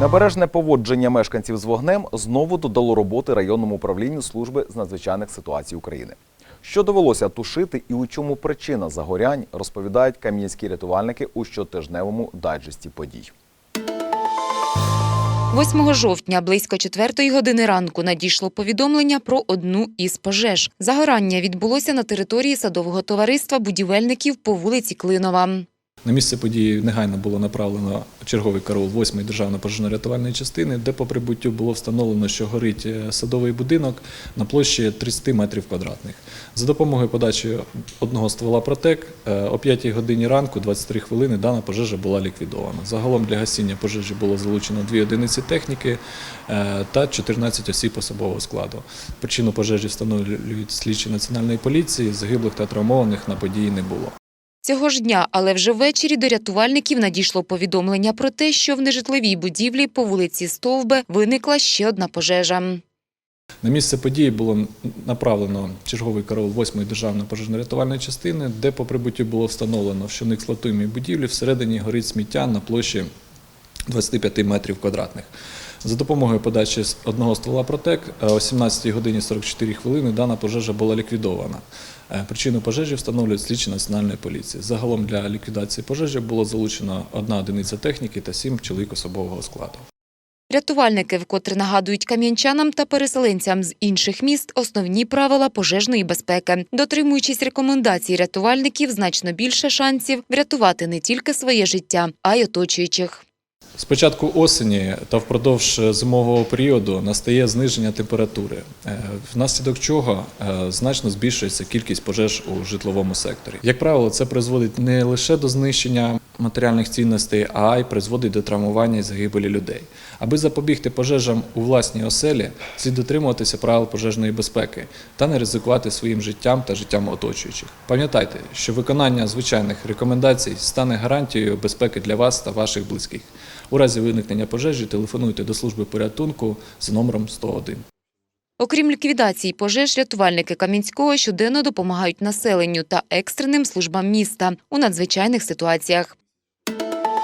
Небережне поводження мешканців з вогнем знову додало роботи районному управлінню служби з надзвичайних ситуацій України. Що довелося тушити і у чому причина загорянь, розповідають кам'янські рятувальники у щотижневому дайджесті подій. 8 жовтня близько 4 години ранку надійшло повідомлення про одну із пожеж. Загорання відбулося на території садового товариства будівельників по вулиці Клинова. На місце події негайно було направлено черговий караул 8-ї державної пожежно-рятувальної частини, де по прибуттю було встановлено, що горить е, садовий будинок на площі 30 метрів квадратних. За допомогою подачі одного ствола протек е, о 5 годині ранку, 23 хвилини, дана пожежа була ліквідована. Загалом для гасіння пожежі було залучено дві одиниці техніки е, та 14 осіб особового складу. Причину пожежі встановлюють слідчі національної поліції. Загиблих та травмованих на події не було. Цього ж дня, але вже ввечері до рятувальників надійшло повідомлення про те, що в нежитловій будівлі по вулиці Стовбе виникла ще одна пожежа. На місце події було направлено черговий караул 8-ї державної пожежно-рятувальної частини, де по прибуттю було встановлено, що в неексплуатуємій будівлі всередині горить сміття на площі 25 метрів квадратних. За допомогою подачі з одного ствола протек е, о 17 годині 44 хвилини дана пожежа була ліквідована. Е, Причину пожежі встановлюють слідчі національної поліції. Загалом для ліквідації пожежі було залучено одна одиниця техніки та сім чоловік особового складу. Рятувальники вкотре нагадують кам'янчанам та переселенцям з інших міст основні правила пожежної безпеки. Дотримуючись рекомендацій рятувальників, значно більше шансів врятувати не тільки своє життя, а й оточуючих. З початку осені та впродовж зимового періоду настає зниження температури, е, внаслідок чого е, значно збільшується кількість пожеж у житловому секторі. Як правило, це призводить не лише до знищення матеріальних цінностей, а й призводить до травмування і загибелі людей. Аби запобігти пожежам у власній оселі, слід дотримуватися правил пожежної безпеки та не ризикувати своїм життям та життям оточуючих. Пам'ятайте, що виконання звичайних рекомендацій стане гарантією безпеки для вас та ваших близьких. У разі виникнення пожежі телефонуйте до служби порятунку за номером 101. Окрім ліквідації пожеж, рятувальники Кам'янського щоденно допомагають населенню та екстреним службам міста у надзвичайних ситуаціях.